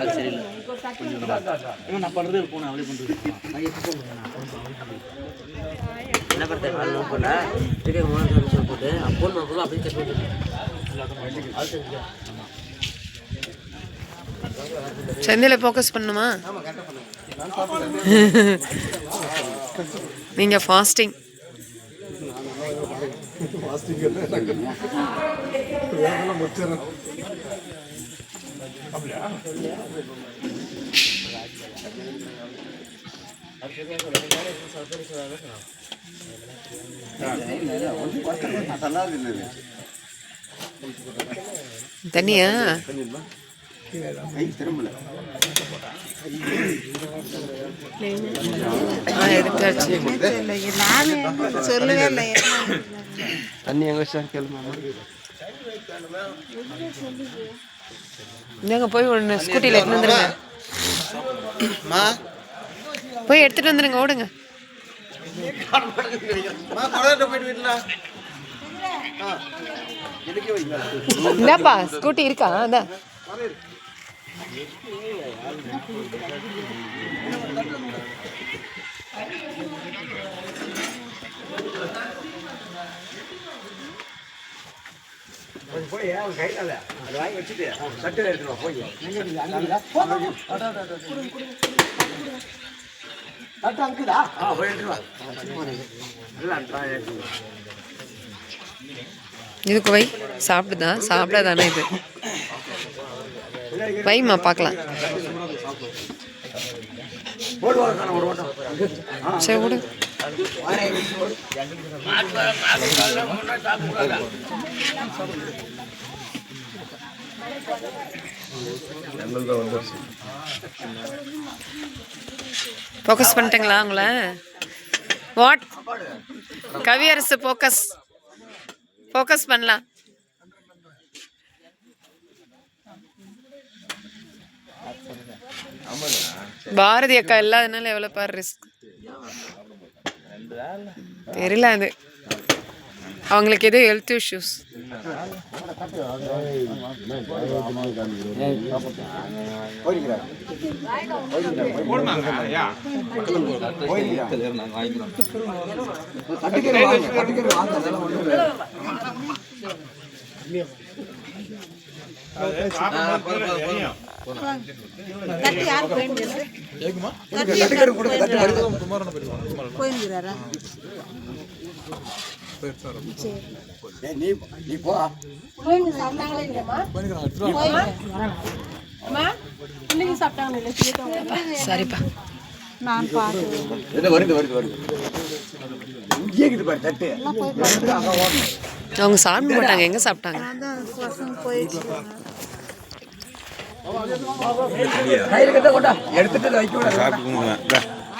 அது சரியில்லை நான் பண்ணுறது போனேன் அவளே பண்ணுறது என்ன பண்ணுறேன் பண்ண திருப்பி மூணு நிமிஷம் போட்டு ஃபோன் பண்ண அப்படியே செக் செந்தில ஃபோக்கஸ் பண்ணுமா? நீங்க ஃபாஸ்டிங் தண்ணியா? எடுத்தாச்சு. சொல்லவே இல்லை தண்ணி எங்க சார் கேளுமா இந்தாங்க போய் ஒன்று ஸ்கூட்டியில் எடுத்துட்டு வந்துருங்க. போய் எடுத்துட்டு வந்துருங்க ஓடுங்க. இந்தாப்பா ஸ்கூட்டி இருக்கா? அதான் போய் அவன் கையில் அது வாங்கி வச்சுட்டு சட்டில் எடுத்துருவா போய். சட்டை அங்குதா? ஆ போய் எடுத்துருவா இல்லை அன்றா எடுத்துருவா இதுக்கு வை. சாப்பிடுதா? சாப்பிடாதானே இது? வைமா பார்க்கலாம். சரி விடு. ஃபோக்கஸ் பண்ணிட்டீங்களா உங்களை? வாட் கவியரசு ஃபோக்கஸ் ஃபோக்கஸ் பண்ணலாம். பாரதி அக்கா இல்லாதனால எவ்வளோ பாரு ரிஸ்க் தெரியல அது. அவங்களுக்கு ஏதோ ஹெல்த் இஷ்யூஸ் கட்டிக்கிற போயிருக்கிறாரா நீ போ சரிப்பா நான் வருது வருது வருது இங்கே பாரு தட்டு அவங்க சாப்பிட மாட்டாங்க எங்க சாப்பிட்டாங்க? எடுத்துட்டு வைக்க